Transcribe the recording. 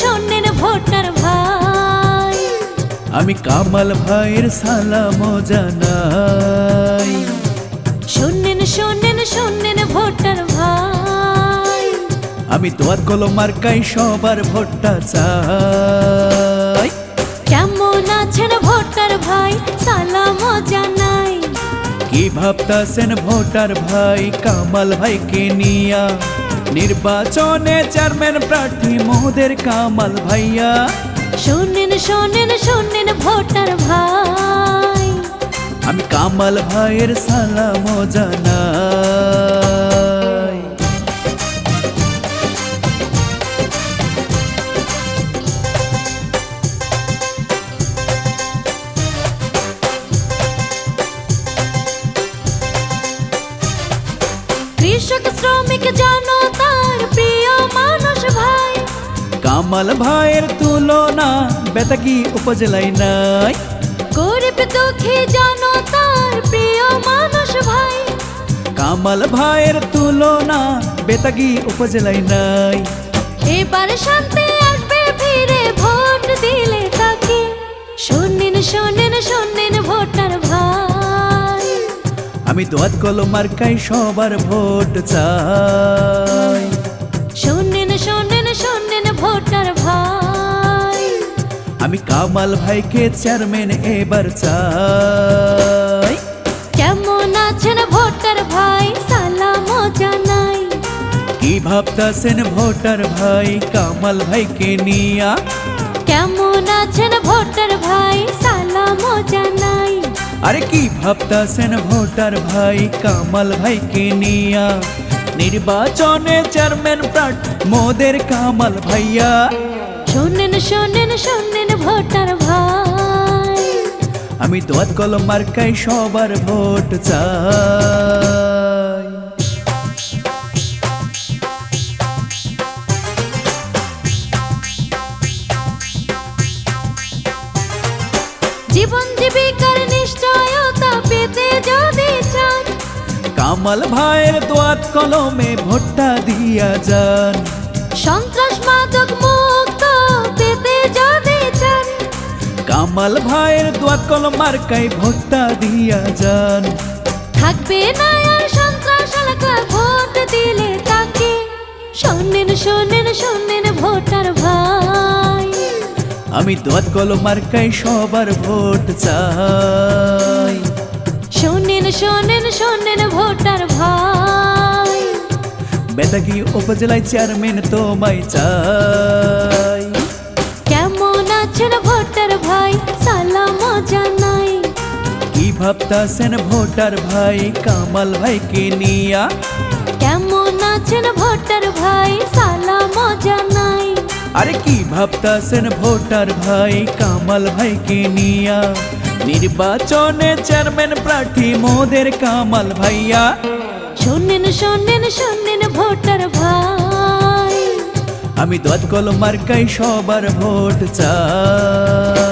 শোনেন ভোটার ভাই। আমি কামাল ভাইয়ের সালাম জানাই। শোনেন শুনেন শুনেন ভোটার ভাই। আমি তোয়ার কলম মার্কাই সবার ভোটটা চাই। কেমন আছেন ভোটার ভাই? সালাম জানাই। কি ভাবতাছেন ভোটার ভাই? কামাল ভাইকে নিয়া নির্বাচনে চেয়ারম্যান প্রার্থী মোদের কামাল ভাইয়া। শোনেন শোনেন শোনেন ভোটার ভাই। আমি কামাল ভাইয়ের সালাম জানাই। কৃষক শ্রমিক জনতার কামাল ভাইয়ের তুলনা বেতাকি উপজেলায় নাই। গরিব দুঃখী জনতার প্রিয় মানুষ ভাই। কামাল ভাইয়ের তুলনা বেতাগি উপজেলায় নাই। এবার শান্তি আসবে ফিরে ভোট দিলে তাকে। শোনেন শোনেন শোনেন ভোটার ভাই। আমি দোয়াত কলম মার্কাই সবার ভোট চাই। শোনেন শোনেন শোনেন আমি কামাল ভাইকে চেয়ারম্যান এবার চাই। কেমন আছেন ভোটার ভাই? সালাম জানাই। কি ভাবতাছেন ভোটার ভাই? কামাল ভাইকে নিয়া। কেমন আছেন ভোটার ভাই? সালাম জানাই। আরে কি ভাবতাছেন ভোটার ভাই? কামাল ভাইকে নিয়া। নির্বাচনে চেয়ারম্যান প্রার্থী মোদের কামাল ভাইয়া। শোনেন শোনেন শোনেন ভোটার ভাই। আমি দোয়াত কলম মার্কাই সবার ভোট চাই। জীবন জীবিকার নিশ্চয়তা পেতে যদি চান কামাল ভাইয়ের দোয়াত কলমে ভোটটা দিয়া যান। সন্ত্রাস মাদক কামাল ভাইয়ের দোয়াত কলম মার্কাই ভোটটা দিয়া যান। থাকবে না আর সন্ত্রাস এলাকা ভোট দিলে তাকে। শোনেন শোনেন শোনেন ভোটার ভাই। আমি দোয়াত কলম মার্কাই সবার ভোট চাই। শোনেন শোনেন শোনেন ভোটার ভাই। বেতাগি উপজেলায় চেয়ারম্যান তোমায় চাই। ভাবতাছেন ভোটার ভাই কামাল ভাইকে নিয়া। কেমন আছেন ভোটার ভাই? সালাম জানাই। আরে কি ভাবতাছেন ভোটার ভাই কামাল ভাইকে নিয়া? নির্বাচনে চেয়ারম্যান প্রার্থী মোদের কামাল ভাইয়া। শোনেন শোনেন শোনেন ভোটার ভাই। আমি দোয়াত কলম মার্কাই সবার ভোট চাই।